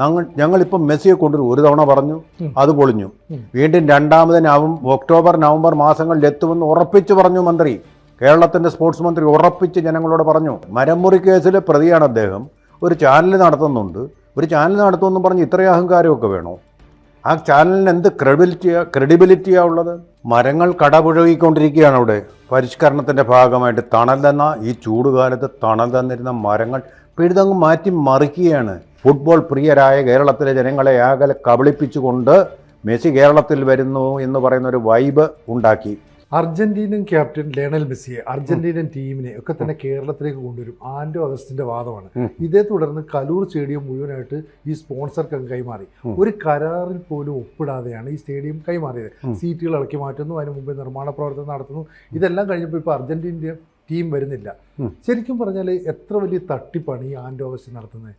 ഞങ്ങൾ ഞങ്ങളിപ്പം മെസ്സിയെ കൊണ്ടുവരും ഒരു തവണ പറഞ്ഞു അത് പൊളിഞ്ഞു. വീണ്ടും രണ്ടാമത് നവം ഒക്ടോബർ നവംബർ മാസങ്ങളിൽ എത്തുമെന്ന് ഉറപ്പിച്ചു പറഞ്ഞു മന്ത്രി. കേരളത്തിന്റെ സ്പോർട്സ് മന്ത്രി ഉറപ്പിച്ച് ജനങ്ങളോട് പറഞ്ഞു മരമുറി കേസിലെ പ്രതിയാണ് അദ്ദേഹം. ഒരു ചാനൽ നടത്തുന്നുണ്ട്. ഒരു ചാനൽ നടത്തുമെന്ന് പറഞ്ഞ് ഇത്രയും അഹങ്കാരമൊക്കെ വേണോ? ആ ചാനലിന് എന്ത് ക്രെഡിബിലിറ്റിയാ ക്രെഡിബിലിറ്റിയാ ഉള്ളത്? മരങ്ങൾ കടപുഴകിക്കൊണ്ടിരിക്കുകയാണ് അവിടെ. പരിഷ്കരണത്തിന്റെ ഭാഗമായിട്ട് തണൽ തന്ന ഈ ചൂടുകാലത്ത് തണൽ തന്നിരുന്ന മരങ്ങൾ പിഴുതങ്ങ് മാറ്റി മറിക്കുകയാണ്. ഫുട്ബോൾ പ്രിയരായ കേരളത്തിലെ ജനങ്ങളെ ആകെ കബളിപ്പിച്ചുകൊണ്ട് മെസ്സി കേരളത്തിൽ വരുന്നു എന്ന് പറയുന്ന ഒരു വൈബ് ഉണ്ടാക്കി. അർജന്റീനൻ ക്യാപ്റ്റൻ ലയണൽ മെസ്സിയെ അർജന്റീനൻ ടീമിനെ ഒക്കെ തന്നെ കേരളത്തിലേക്ക് കൊണ്ടുവരും. ആൻഡോ അഗസ്റ്റിന്റെ വാദമാണ്. ഇതേ തുടർന്ന് കലൂർ സ്റ്റേഡിയം മുഴുവനായിട്ട് ഈ സ്പോൺസർക്ക് കൈമാറി. ഒരു കരാറിൽ പോലും ഒപ്പിടാതെയാണ് ഈ സ്റ്റേഡിയം കൈമാറിയത്. സീറ്റുകൾ ഇളക്കി മാറ്റുന്നു അതിന് മുമ്പ് നിർമ്മാണ പ്രവർത്തനം നടത്തുന്നു. ഇതെല്ലാം കഴിഞ്ഞപ്പോൾ ഇപ്പോൾ അർജന്റീന ടീം വരുന്നില്ല. ശരിക്കും പറഞ്ഞാൽ എത്ര വലിയ തട്ടിപ്പാണ് ഈ ആൻഡോ അഗസ്റ്റ് നടത്തുന്നത്?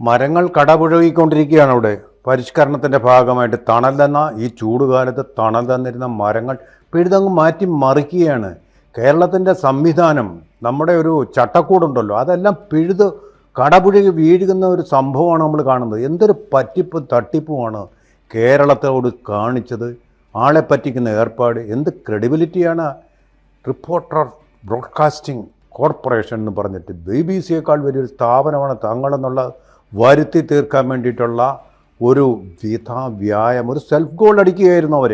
മരങ്ങൾ കടപുഴകിക്കൊണ്ടിരിക്കുകയാണ് അവിടെ. പരിഷ്കരണത്തിന്റെ ഭാഗമായിട്ട് തണൽ തന്ന ഈ ചൂടുകാലത്ത് തണൽ തന്നിരുന്ന മരങ്ങൾ പിഴുതങ്ങ് മാറ്റി മറിക്കുകയാണ്. കേരളത്തിന്റെ സംവിധാനം നമ്മുടെ ഒരു ചട്ടക്കൂടുണ്ടല്ലോ. അതെല്ലാം പിഴുത് കടപുഴകി വീഴുന്ന ഒരു സംഭവമാണ് നമ്മൾ കാണുന്നത്. എന്തൊരു പറ്റിപ്പും തട്ടിപ്പുമാണ് കേരളത്തോട് കാണിച്ചത്. ആളെ പറ്റിക്കുന്ന ഏർപ്പാട്. എന്ത് ക്രെഡിബിലിറ്റിയാണ് റിപ്പോർട്ടർ ബ്രോഡ്കാസ്റ്റിംഗ് കോർപ്പറേഷൻ എന്ന് പറഞ്ഞിട്ട് ബി ബി സിയേക്കാൾ വലിയൊരു സ്ഥാപനമാണ് തങ്ങളെന്നുള്ള വരുത്തി തീർക്കാൻ വേണ്ടിയിട്ടുള്ള ഒരു വിധാ വ്യായാമം ഒരു സെൽഫ് ഗോൾ അടിക്കുകയായിരുന്നു അവർ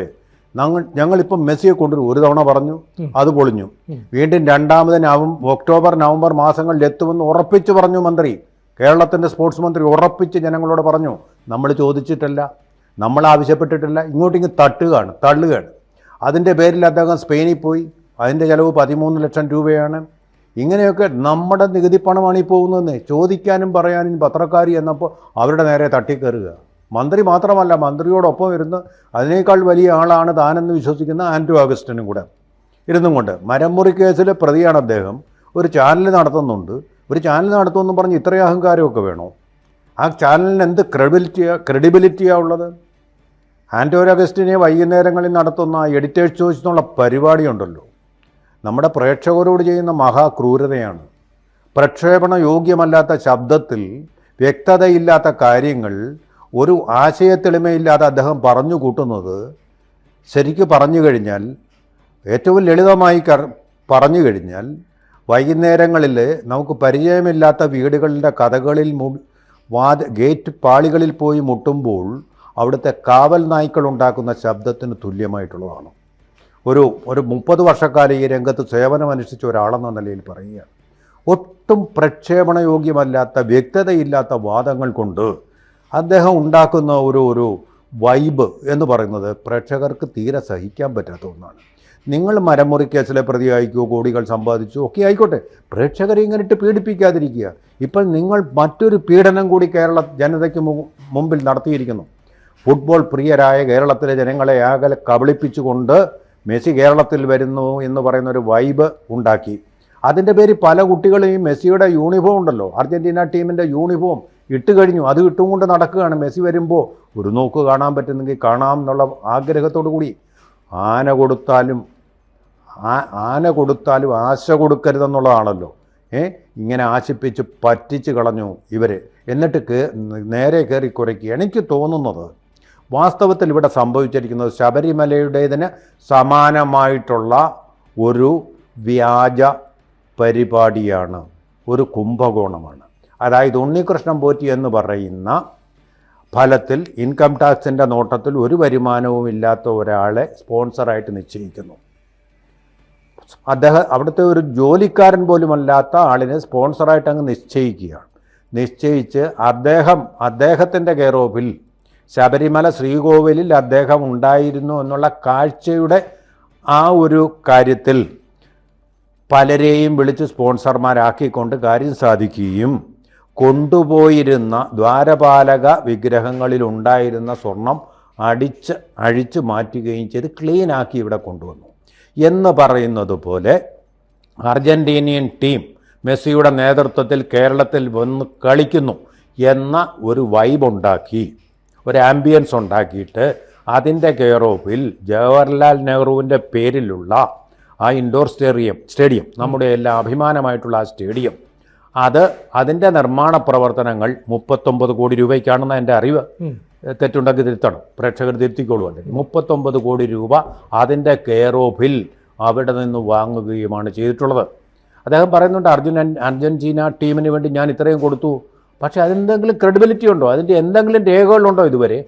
ഞങ്ങൾ ഞങ്ങളിപ്പം മെസ്സിയെ കൊണ്ടുവരും ഒരു തവണ പറഞ്ഞു അത് പൊളിഞ്ഞു. വീണ്ടും രണ്ടാമത് നവം ഒക്ടോബർ നവംബർ മാസങ്ങളിൽ എത്തുമെന്ന് ഉറപ്പിച്ച് പറഞ്ഞു മന്ത്രി. കേരളത്തിന്റെ സ്പോർട്സ് മന്ത്രി ഉറപ്പിച്ച് ജനങ്ങളോട് പറഞ്ഞു നമ്മൾ ചോദിച്ചിട്ടില്ല നമ്മൾ ആവശ്യപ്പെട്ടിട്ടില്ല ഇങ്ങോട്ടിങ്ങ് തട്ടുകയാണ് തള്ളുകയാണ്. അതിന്റെ പേരിൽ അദ്ദേഹം സ്പെയിനിൽ പോയി അതിന്റെ ചിലവ് പതിമൂന്ന് ലക്ഷം രൂപയാണ്. ഇങ്ങനെയൊക്കെ നമ്മുടെ നികുതി പണമാണ് ഈ പോകുന്നതെന്ന് ചോദിക്കാനും പറയാനും പത്രക്കാരി എന്നപ്പോൾ അവരുടെ നേരെ തട്ടിക്കയറുക മന്ത്രി മാത്രമല്ല മന്ത്രിയോടൊപ്പം ഇരുന്ന് അതിനേക്കാൾ വലിയ ആളാണ് താനെന്ന് വിശ്വസിക്കുന്ന ആൻഡ്രു അഗസ്റ്റിനും കൂടെ. ഇരുന്നും കൊണ്ട് മരമുറി കേസിലെ പ്രതിയാണ് അദ്ദേഹം. ഒരു ചാനൽ നടത്തുന്നുണ്ട്. ഒരു ചാനൽ നടത്തുമെന്ന് പറഞ്ഞ് ഇത്രയും അഹങ്കാരമൊക്കെ വേണോ? ആ ചാനലിന് എന്ത് ക്രെഡിബിലിറ്റിയാ ക്രെഡിബിലിറ്റിയാണ് ഉള്ളത്? ആന്റോർ അഗസ്റ്റിനെ വൈകുന്നേരങ്ങളിൽ നടത്തുന്ന എഡിറ്റേഴ്സ് ചോയ്സ് എന്നുള്ള പരിപാടിയുണ്ടല്ലോ. നമ്മുടെ പ്രേക്ഷകരോട് ചെയ്യുന്ന മഹാക്രൂരതയാണ്. പ്രക്ഷേപണ യോഗ്യമല്ലാത്ത ശബ്ദത്തിൽ വ്യക്തതയില്ലാത്ത കാര്യങ്ങൾ ഒരു ആശയത്തെളിമയില്ലാതെ അദ്ദേഹം പറഞ്ഞു കൂട്ടുന്നത് ശരിക്ക് പറഞ്ഞു കഴിഞ്ഞാൽ ഏറ്റവും ലളിതമായി പറഞ്ഞു കഴിഞ്ഞാൽ വൈകുന്നേരങ്ങളിൽ നമുക്ക് പരിചയമില്ലാത്ത വീടുകളുടെ കഥകളിൽ മു വാത് ഗേറ്റ് പാളികളിൽ പോയി മുട്ടുമ്പോൾ അവിടുത്തെ കാവൽ നായ്ക്കൾ ഉണ്ടാക്കുന്ന ശബ്ദത്തിന് തുല്യമായിട്ടുള്ളതാണ്. ഒരു ഒരു മുപ്പത് വർഷക്കാലം ഈ രംഗത്ത് സേവനമനുഷ്ഠിച്ച ഒരാളെന്ന നിലയിൽ പറയുകയാണ്. ഒട്ടും പ്രക്ഷേപണയോഗ്യമല്ലാത്ത വ്യക്തതയില്ലാത്ത വാദങ്ങൾ കൊണ്ട് അദ്ദേഹം ഉണ്ടാക്കുന്ന ഒരു ഒരു വൈബ് എന്ന് പറയുന്നത് പ്രേക്ഷകർക്ക് തീരെ സഹിക്കാൻ പറ്റാത്ത ഒന്നാണ്. നിങ്ങൾ മരമുറി കേസിലെ പ്രതിയായിക്കോ കോടികൾ സമ്പാദിച്ചു ഒക്കെ ആയിക്കോട്ടെ പ്രേക്ഷകരെ ഇങ്ങനെ ഇട്ട് പീഡിപ്പിക്കാതിരിക്കുക. ഇപ്പോൾ നിങ്ങൾ മറ്റൊരു പീഡനം കൂടി കേരള ജനതയ്ക്ക് മുമ്പിൽ നടത്തിയിരിക്കുന്നു. ഫുട്ബോൾ പ്രിയരായ കേരളത്തിലെ ജനങ്ങളെ ആകെ കബളിപ്പിച്ചുകൊണ്ട് മെസ്സി കേരളത്തിൽ വരുന്നു എന്ന് പറയുന്ന ഒരു വൈബ് ഉണ്ടാക്കി. അതിന്റെ പേര് പല കുട്ടികളും ഈ മെസ്സിയുടെ യൂണിഫോം ഉണ്ടല്ലോ. അർജന്റീന ടീമിന്റെ യൂണിഫോം ഇട്ട് കഴിഞ്ഞു. അത് ഇട്ടും കൊണ്ട് നടക്കുകയാണ്. മെസ്സി വരുമ്പോൾ ഒരു നോക്ക് കാണാൻ പറ്റുന്നെങ്കിൽ കാണാം എന്നുള്ള ആഗ്രഹത്തോടു കൂടി ആന കൊടുത്താലും ആന കൊടുത്താലും ആശ കൊടുക്കരുതെന്നുള്ളതാണല്ലോ. ഏ? ഇങ്ങനെ ആശിപ്പിച്ച് പറ്റിച്ച് കളഞ്ഞു ഇവർ എന്നിട്ട് നേരെ കയറി കുറയ്ക്കുക എനിക്ക് തോന്നുന്നത് വാസ്തവത്തിൽ ഇവിടെ സംഭവിച്ചിരിക്കുന്നത് ശബരിമലയുടേതിന് സമാനമായിട്ടുള്ള ഒരു വ്യാജ പരിപാടിയാണ് ഒരു കുംഭകോണമാണ്. അതായത് ഉണ്ണികൃഷ്ണൻ പോറ്റി എന്ന് പറയുന്ന ഫലത്തിൽ ഇൻകം ടാക്സിന്റെ നോട്ടത്തിൽ ഒരു വരുമാനവും ഇല്ലാത്ത ഒരാളെ സ്പോൺസറായിട്ട് നിശ്ചയിക്കുന്നു. അദ്ദേഹം അവിടുത്തെ ഒരു ജോലിക്കാരൻ പോലുമല്ലാത്ത ആളിനെ സ്പോൺസറായിട്ട് അങ്ങ് നിശ്ചയിക്കുകയാണ്. നിശ്ചയിച്ച് അദ്ദേഹം അദ്ദേഹത്തിന്റെ കെയർ ഓഫിൽ ശബരിമല ശ്രീകോവിലിൽ അദ്ദേഹം ഉണ്ടായിരുന്നു എന്നുള്ള കാഴ്ചയുടെ ആ ഒരു കാര്യത്തിൽ പലരെയും വിളിച്ച് സ്പോൺസർമാരാക്കിക്കൊണ്ട് കാര്യം സാധിക്കുകയും കൊണ്ടുപോയിരുന്ന ദ്വാരപാലക വിഗ്രഹങ്ങളിൽ ഉണ്ടായിരുന്ന സ്വർണം അടിച്ച് അഴിച്ച് മാറ്റുകയും ചെയ്ത് ക്ലീനാക്കി ഇവിടെ കൊണ്ടുവന്നു. എന്ന് പറയുന്നത് പോലെ അർജന്റീനിയൻ ടീം മെസ്സിയുടെ നേതൃത്വത്തിൽ കേരളത്തിൽ വന്ന് കളിക്കുന്നു എന്ന ഒരു വൈബ് ഉണ്ടാക്കി. ഒരു ആംബിയൻസ് ഉണ്ടാക്കിയിട്ട് അതിന്റെ കെയർ ഓഫിൽ ജവഹർലാൽ നെഹ്റുവിന്റെ പേരിലുള്ള ആ ഇൻഡോർ സ്റ്റേഡിയം സ്റ്റേഡിയം നമ്മുടെ എല്ലാ അഭിമാനമായിട്ടുള്ള ആ സ്റ്റേഡിയം അത് അതിന്റെ നിർമ്മാണ പ്രവർത്തനങ്ങൾ മുപ്പത്തൊമ്പത് കോടി രൂപയ്ക്കാണെന്ന് എന്റെ അറിവ്. തെറ്റുണ്ടെങ്കിൽ തിരുത്തണം. പ്രേക്ഷകർ തിരുത്തിക്കോളൂ അല്ലെങ്കിൽ മുപ്പത്തൊമ്പത് കോടി രൂപ അതിന്റെ കെയർ ഓഫിൽ അവിടെ നിന്ന് വാങ്ങുകയുമാണ് ചെയ്തിട്ടുള്ളത്. അദ്ദേഹം പറയുന്നുണ്ട് അർജുൻ അർജന്റീന ടീമിന് വേണ്ടി ഞാൻ ഇത്രയും കൊടുത്തു. പക്ഷേ അതിനെന്തെങ്കിലും ക്രെഡിബിലിറ്റി ഉണ്ടോ? അതിന്റെ എന്തെങ്കിലും രേഖകളുണ്ടോ ഇതുവരെ?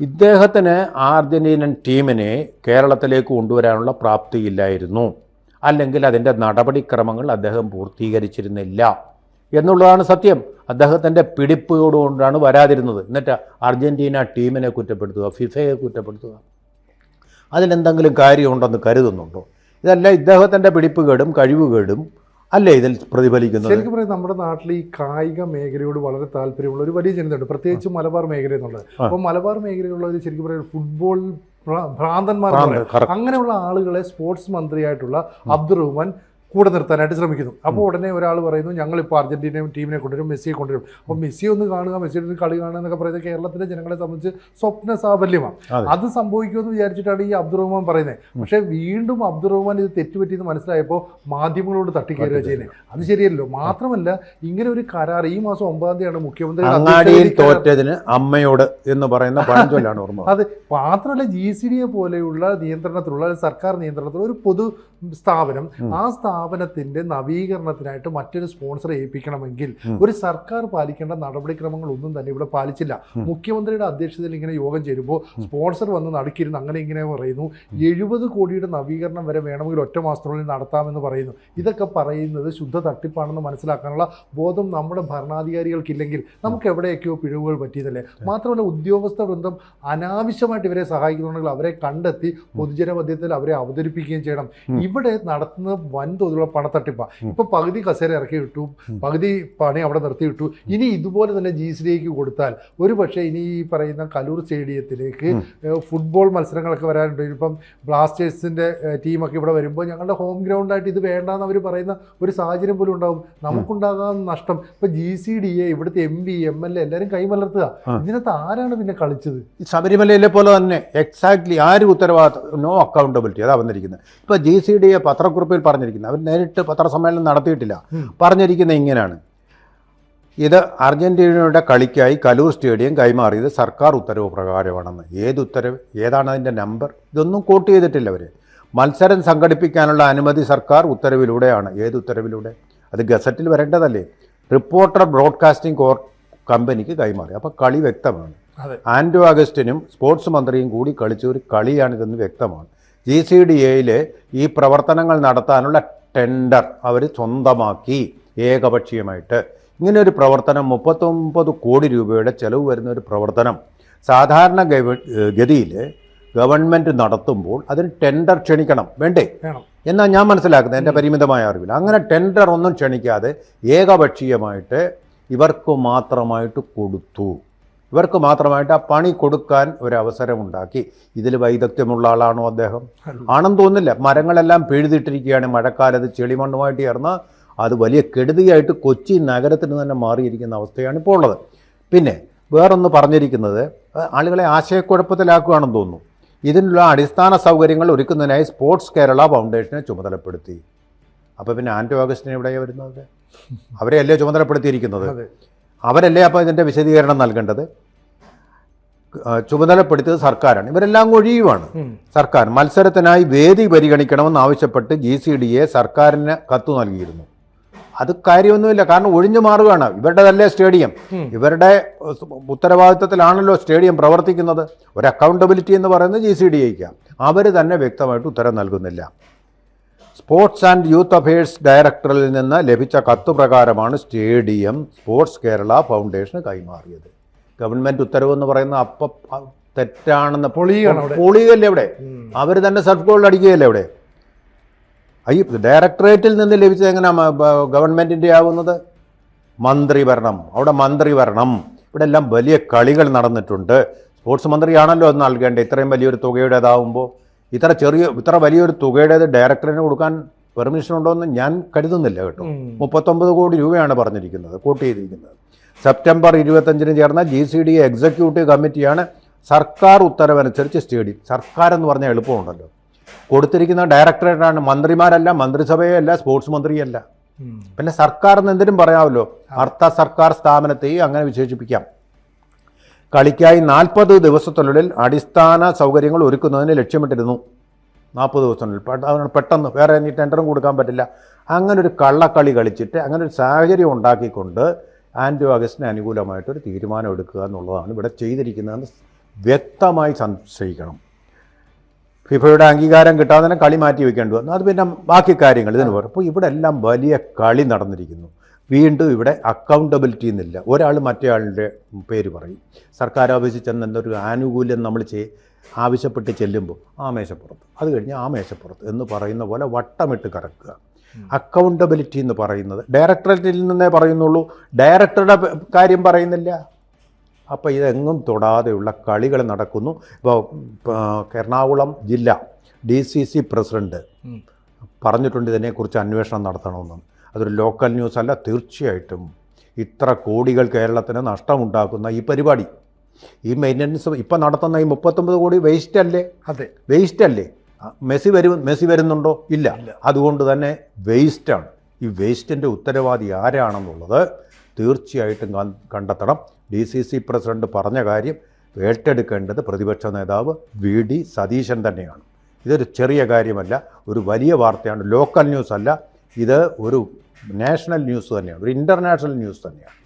ഇദ്ദേഹത്തിന് അർജന്റീനൻ ടീമിനെ കേരളത്തിലേക്ക് കൊണ്ടുവരാനുള്ള പ്രാപ്തിയില്ലായിരുന്നു. അല്ലെങ്കിൽ അതിന്റെ നടപടിക്രമങ്ങൾ അദ്ദേഹം പൂർത്തീകരിച്ചിരുന്നില്ല എന്നുള്ളതാണ് സത്യം. അദ്ദേഹത്തിന്റെ പിടിപ്പോടുകൊണ്ടാണ് വരാതിരുന്നത്. എന്നിട്ട് അർജന്റീന ടീമിനെ കുറ്റപ്പെടുത്തുക ഫിഫയെ കുറ്റപ്പെടുത്തുക. അതിലെന്തെങ്കിലും കാര്യമുണ്ടെന്ന് കരുതുന്നുണ്ടോ? ഇതല്ല ഇദ്ദേഹത്തിന്റെ പിടിപ്പുകേടും കഴിവുകേടും അല്ലേ ഇതിൽ പ്രതിഫലിക്കുന്നത്? ശരിക്കും പറയാം നമ്മുടെ നാട്ടിൽ ഈ കായിക മേഖലയോട് വളരെ താല്പര്യമുള്ള ഒരു വലിയ ജനതയുണ്ട്. പ്രത്യേകിച്ച് മലബാർ മേഖല എന്നുള്ളത്. അപ്പോൾ മലബാർ മേഖലയിലുള്ളവർ ശരിക്കും പറയാം ഫുട്ബോൾ ഭ്രാ- ഭ്രാന്തന്മാർ. അങ്ങനെയുള്ള ആളുകളെ സ്പോർട്സ് മന്ത്രിയായിട്ടുള്ള അബ്ദുൾ റഹ്മാൻ കൂടെ നിർത്താനായിട്ട് ശ്രമിക്കുന്നു. അപ്പോൾ ഉടനെ ഒരാൾ പറയുന്നു ഞങ്ങളിപ്പോൾ അർജന്റീന ടീമിനെ കൊണ്ടുവരും മെസ്സിയെ കൊണ്ടുവരും. അപ്പോൾ മെസ്സി ഒന്ന് കാണുക മെസ്സിയുടെ കളി കാണുക എന്നൊക്കെ പറയുന്നത് കേരളത്തിലെ ജനങ്ങളെ സംബന്ധിച്ച് സ്വപ്ന സാഫല്യമാണ്. അത്. സംഭവിക്കുമെന്ന് വിചാരിച്ചിട്ടാണ് ഈ അബ്ദുറഹ്മാൻ പറയുന്നത്. പക്ഷേ വീണ്ടും അബ്ദുറഹ്മാൻ ഇത് തെറ്റുപറ്റിയെന്ന് മനസ്സിലായപ്പോൾ മാധ്യമങ്ങളോട് തട്ടിക്കയറുക ചെയ്യുന്നത്. അത് ശരിയല്ലോ മാത്രമല്ല ഇങ്ങനെ ഒരു കരാർ ഈ മാസം ഒമ്പതാം തീയതിയാണ് മുഖ്യമന്ത്രി തോറ്റതിന് അമ്മയോട് എന്ന് പറയുന്ന പഴഞ്ചൊല്ലാണ് ഓർമ്മ അത്. മാത്രമല്ല ജി സി ഡി പോലെയുള്ള നിയന്ത്രണത്തിലുള്ള സർക്കാർ നിയന്ത്രണത്തിലുള്ള ഒരു പൊതു സ്ഥാപനം ആ സ്ഥാപനത്തിന്റെ നവീകരണത്തിനായിട്ട് മറ്റൊരു സ്പോൺസറെ ഏൽപ്പിക്കണമെങ്കിൽ ഒരു സർക്കാർ പാലിക്കേണ്ട നടപടിക്രമങ്ങൾ ഒന്നും തന്നെ ഇവിടെ പാലിച്ചില്ല. മുഖ്യമന്ത്രിയുടെ അധ്യക്ഷതയിൽ ഇങ്ങനെ യോഗം ചേരുമ്പോൾ സ്പോൺസർ വന്ന് നടുക്കിരുന്ന് അങ്ങനെ ഇങ്ങനെ പറയുന്നു. എഴുപത് കോടിയുടെ നവീകരണം വരെ വേണമെങ്കിൽ ഒറ്റ മാസത്തിനുള്ളിൽ നടത്താമെന്ന് പറയുന്നു. ഇതൊക്കെ പറയുന്നത് ശുദ്ധ തട്ടിപ്പാണെന്ന് മനസ്സിലാക്കാനുള്ള ബോധം നമ്മുടെ ഭരണാധികാരികൾക്കില്ലെങ്കിൽ നമുക്ക് എവിടെയൊക്കെയോ പിഴവുകൾ പറ്റിയതല്ലേ? മാത്രമല്ല ഉദ്യോഗസ്ഥ വൃന്ദം അനാവശ്യമായിട്ട് ഇവരെ സഹായിക്കുന്നുണ്ടെങ്കിൽ അവരെ കണ്ടെത്തി പൊതുജനമധ്യത്തിൽ അവരെ അവതരിപ്പിക്കുകയും ചെയ്യണം. ഇവിടെ നടത്തുന്ന വൻതോതിലുള്ള പണത്തട്ടിപ്പാണ് ഇപ്പൊ പകുതി കസേര ഇറക്കി വിട്ടു പകുതി പണി അവിടെ നിർത്തി വിട്ടു ഇനി ഇതുപോലെ തന്നെ ജി സിയിലേക്ക് കൊടുത്താൽ ഒരു പക്ഷേ ഇനി ഈ പറയുന്ന കലൂർ സ്റ്റേഡിയത്തിലേക്ക് ഫുട്ബോൾ മത്സരങ്ങളൊക്കെ വരാനുണ്ട്. ഇപ്പം ബ്ലാസ്റ്റേഴ്സിന്റെ ടീമൊക്കെ ഇവിടെ വരുമ്പോൾ ഞങ്ങളുടെ ഹോം ഗ്രൗണ്ടായിട്ട് ഇത് വേണ്ടെന്ന് അവർ പറയുന്ന ഒരു സാഹചര്യം പോലും ഉണ്ടാവും. നമുക്കുണ്ടാകാവുന്ന നഷ്ടം. ഇപ്പൊ ജി സി ഡി എ ഇവിടുത്തെ M P M L A എല്ലാവരും കൈമലർത്തുക. ഇതിനകത്ത് ആരാണ് പിന്നെ കളിച്ചത്? ശബരിമലയിലെ പോലെ തന്നെ എക്സാക്ട്ലി ആരും ഉത്തരവാദിത്വം നോ അക്കൗണ്ടബിലിറ്റി അതാ വന്നിരിക്കുന്നത് ഇപ്പോൾ ജി സി ഡി എ പത്രക്കുറിപ്പിൽ പറഞ്ഞിരിക്കുന്നത് അവർ നേരിട്ട് പത്രസമ്മേളനം നടത്തിയിട്ടില്ല. പറഞ്ഞിരിക്കുന്നത് ഇങ്ങനെയാണ്. ഇത് അർജന്റീനയുടെ കളിക്കായി കലൂർ സ്റ്റേഡിയം കൈമാറിയത് സർക്കാർ ഉത്തരവ് പ്രകാരമാണെന്ന്. ഏത് ഉത്തരവ് ഏതാണ് അതിന്റെ നമ്പർ ഇതൊന്നും കോട്ട് ചെയ്തിട്ടില്ല അവർ മത്സരം സംഘടിപ്പിക്കാനുള്ള അനുമതി സർക്കാർ ഉത്തരവിലൂടെയാണ്. ഏത് ഉത്തരവിലൂടെ? അത് ഗസറ്റിൽ വരേണ്ടതല്ലേ? റിപ്പോർട്ടർ ബ്രോഡ്കാസ്റ്റിംഗ് കോർ കമ്പനിക്ക് കൈമാറി. അപ്പോൾ കളി വ്യക്തമാണ്. ആൻഡ്രോ അഗസ്റ്റിനും സ്പോർട്സ് മന്ത്രിയും കൂടി കളിച്ച ഒരു കളിയാണിതെന്ന് വ്യക്തമാണ്. ജി സി ഡി എയിൽ ഈ പ്രവർത്തനങ്ങൾ നടത്താനുള്ള ടെൻഡർ അവർ സ്വന്തമാക്കി ഏകപക്ഷീയമായിട്ട്. ഇങ്ങനെ ഒരു പ്രവർത്തനം മുപ്പത്തൊമ്പത് കോടി രൂപയുടെ ചെലവ് വരുന്ന ഒരു പ്രവർത്തനം. സാധാരണ ഗവ- ഗതിയിൽ ഗവൺമെന്റ് നടത്തുമ്പോൾ അതിന് ടെൻഡർ ക്ഷണിക്കണം. വേണ്ടേ? വേണം. എന്നാണ് ഞാൻ മനസ്സിലാക്കുന്നത് എന്റെ പരിമിതമായ അറിവിൽ. അങ്ങനെ ടെൻഡർ ഒന്നും ക്ഷണിക്കാതെ ഏകപക്ഷീയമായിട്ട് ഇവർക്ക് മാത്രമായിട്ട് കൊടുത്തു. ഇവർക്ക് മാത്രമായിട്ട് ആ പണി കൊടുക്കാൻ ഒരു അവസരമുണ്ടാക്കി ഇതിൽ വൈദഗ്ധ്യമുള്ള ആളാണോ അദ്ദേഹം? ആണെന്ന് തോന്നുന്നില്ല. മരങ്ങളെല്ലാം പെഴുതിട്ടിരിക്കുകയാണ്. മഴക്കാലത്ത് ചെളിമണ്ണുമായിട്ട് ചേർന്ന് അത് വലിയ കെടുതിയായിട്ട് കൊച്ചി നഗരത്തിന് തന്നെ മാറിയിരിക്കുന്ന അവസ്ഥയാണ് ഇപ്പോൾ ഉള്ളത്. പിന്നെ വേറൊന്ന് പറഞ്ഞിരിക്കുന്നത് ആളുകളെ ആശയക്കുഴപ്പത്തിലാക്കുകയാണെന്ന് തോന്നുന്നു. ഇതിനുള്ള അടിസ്ഥാന സൗകര്യങ്ങൾ ഒരുക്കുന്നതിനായി സ്പോർട്സ് കേരള ഫൗണ്ടേഷനെ ചുമതലപ്പെടുത്തി. അപ്പോൾ പിന്നെ ആന്റോ ഓഗസ്റ്റിന് എവിടെയാണ് വരുന്നത്? അവരെയല്ലേ ചുമതലപ്പെടുത്തിയിരിക്കുന്നത്? അവരല്ലേ അപ്പോൾ ഇതിന്റെ വിശദീകരണം നൽകേണ്ടത്? ചുമതലപ്പെടുത്തിയത് സർക്കാരാണ്. ഇവരെല്ലാം ഒഴിയുവാണ്. സർക്കാർ മത്സരത്തിനായി വേദി പരിഗണിക്കണമെന്ന് ആവശ്യപ്പെട്ട് ജി സി ഡി എ സർക്കാരിന് കത്ത് നൽകിയിരുന്നു. അത് കാര്യമൊന്നുമില്ല. കാരണം ഒഴിഞ്ഞു മാറുകയാണ്. ഇവരുടേതല്ലേ സ്റ്റേഡിയം? ഇവരുടെ ഉത്തരവാദിത്തത്തിലാണല്ലോ സ്റ്റേഡിയം പ്രവർത്തിക്കുന്നത്. ഒരു അക്കൗണ്ടബിലിറ്റി എന്ന് പറയുന്നത് ജി സി ഡി എക്ക് അവർ തന്നെ വ്യക്തമായിട്ട് ഉത്തരം നൽകുന്നില്ല. സ്പോർട്സ് ആൻഡ് യൂത്ത് അഫയേഴ്സ് ഡയറക്ടറിൽ നിന്ന് ലഭിച്ച കത്ത് പ്രകാരമാണ് സ്റ്റേഡിയം സ്പോർട്സ് കേരള ഫൗണ്ടേഷന് കൈമാറിയത്. ഗവൺമെന്റ് ഉത്തരവ് എന്ന് പറയുന്ന അപ്പ തെറ്റാണെന്ന് പൊളിയല്ലേ അവിടെ. ഉം. അവർ തന്നെ സെൽഫ് ഗോൾ അടിക്കുകയല്ലേ അവിടെ? ഈ ഡയറക്ടറേറ്റിൽ നിന്ന് ലഭിച്ചത് എങ്ങനെയാണ് ഗവൺമെന്റിന്റെ ആവുന്നത്? മന്ത്രി വരണം അവിടെ മന്ത്രി വരണം ഇവിടെ എല്ലാം വലിയ കളികൾ നടന്നിട്ടുണ്ട്. സ്പോർട്സ് മന്ത്രിയാണല്ലോ അത് നൽകേണ്ടത്. ഇത്രയും വലിയൊരു തുകയുടേതാവുമ്പോൾ ഇത്ര ചെറിയ ഇത്ര വലിയൊരു തുകയുടേത് ഡയറക്ടറിന് കൊടുക്കാൻ പെർമിഷൻ ഉണ്ടോ എന്ന് ഞാൻ കരുതുന്നില്ല കേട്ടോ. മുപ്പത്തൊമ്പത് കോടി രൂപയാണ് പറഞ്ഞിരിക്കുന്നത് കോട്ട് ചെയ്തിരിക്കുന്നത്. സെപ്റ്റംബർ ഇരുപത്തഞ്ചിന് ചേർന്ന ജി സി ഡി എക്സിക്യൂട്ടീവ് കമ്മിറ്റിയാണ് സർക്കാർ ഉത്തരവനുസരിച്ച് സ്റ്റേഡിയം സർക്കാർ എന്ന് പറഞ്ഞാൽ എളുപ്പമുണ്ടല്ലോ. കൊടുത്തിരിക്കുന്ന ഡയറക്ടറേറ്റാണ് മന്ത്രിമാരല്ല മന്ത്രിസഭയല്ല സ്പോർട്സ് മന്ത്രിയല്ല. പിന്നെ സർക്കാർ എന്ന് എന്തിനും പറയാമല്ലോ അർത്ഥ സർക്കാർ സ്ഥാപനത്തെയും അങ്ങനെ വിശേഷിപ്പിക്കാം. കളിക്കായി നാൽപ്പത് ദിവസത്തിനുള്ളിൽ അടിസ്ഥാന സൗകര്യങ്ങൾ ഒരുക്കുന്നതിന് ലക്ഷ്യമിട്ടിരുന്നു. നാൽപ്പത് ദിവസത്തിനുള്ളിൽ. പെട്ടെന്ന് വേറെ ഇനി ടെൻഡറും കൊടുക്കാൻ പറ്റില്ല. അങ്ങനെ ഒരു കള്ളക്കളി കളിച്ചിട്ട് അങ്ങനെ ഒരു സാഹചര്യം ഉണ്ടാക്കിക്കൊണ്ട് ആൻഡ്രൂ അഗസ്റ്റിന് അനുകൂലമായിട്ടൊരു തീരുമാനം എടുക്കുക എന്നുള്ളതാണ് ഇവിടെ ചെയ്തിരിക്കുന്നതെന്ന് വ്യക്തമായി സംശയിക്കണം. ഫിഫയുടെ അംഗീകാരം കിട്ടാതെ തന്നെ കളി മാറ്റി വെക്കേണ്ടി വന്നു. അത് പിന്നെ ബാക്കി കാര്യങ്ങൾ ഇതിന് പറയും അപ്പോൾ ഇവിടെ എല്ലാം വലിയ കളി നടന്നിരിക്കുന്നു. വീണ്ടും ഇവിടെ അക്കൗണ്ടബിലിറ്റി എന്നില്ല. ഒരാൾ മറ്റേ ആളുടെ പേര് പറയും. സർക്കാർ ഓഫീസിൽ ചെന്ന് ഒരു ആനുകൂല്യം നമ്മൾ ചെയ് ആവശ്യപ്പെട്ട് ചെല്ലുമ്പോൾ ആ മേശപ്പുറത്ത് അത് കഴിഞ്ഞ് ആ മേശപ്പുറത്ത് എന്ന് പറയുന്ന പോലെ വട്ടമിട്ട് കറക്കുക. അക്കൗണ്ടബിലിറ്റി എന്ന് പറയുന്നത് ഡയറക്ടറേറ്റിൽ നിന്നേ പറയുന്നുള്ളൂ. ഡയറക്ടറുടെ കാര്യം പറയുന്നില്ല. അപ്പോൾ ഇതെങ്ങും തൊടാതെയുള്ള കളികൾ നടക്കുന്നു. ഇപ്പോൾ എറണാകുളം ജില്ല ഡി സി സി പ്രസിഡന്റ് പറഞ്ഞിട്ടുണ്ട് ഇതിനെക്കുറിച്ച് അന്വേഷണം നടത്തണമെന്ന്. അതൊരു ലോക്കൽ ന്യൂസ് അല്ല തീർച്ചയായിട്ടും ഇത്ര കോടികൾ കേരളത്തിന് നഷ്ടമുണ്ടാക്കുന്ന ഈ പരിപാടി. ഈ മെയിന്റനൻസ് ഇപ്പം നടത്തുന്ന ഈ മുപ്പത്തൊമ്പത് കോടി വേസ്റ്റ് അല്ലേ? അതെ. വേസ്റ്റ് അല്ലേ? മെസ്സി വരും മെസ്സി വരുന്നുണ്ടോ? ഇല്ല. അതുകൊണ്ട് തന്നെ വേസ്റ്റാണ് ഈ വേസ്റ്റിന്റെ ഉത്തരവാദി ആരാണെന്നുള്ളത് തീർച്ചയായിട്ടും കണ്ടെത്തണം. ഡി സി സി പ്രസിഡന്റ് പറഞ്ഞ കാര്യം ഏറ്റെടുക്കേണ്ടത് പ്രതിപക്ഷ നേതാവ് വി ഡി സതീശൻ തന്നെയാണ്. ഇതൊരു ചെറിയ കാര്യമല്ല ഒരു വലിയ വാർത്തയാണ്. ലോക്കൽ ന്യൂസ് അല്ല ഇത് ഒരു നാഷണൽ ന്യൂസ് തന്നെയാണ് ഒരു ഇന്റർനാഷണൽ ന്യൂസ് തന്നെയാണ്.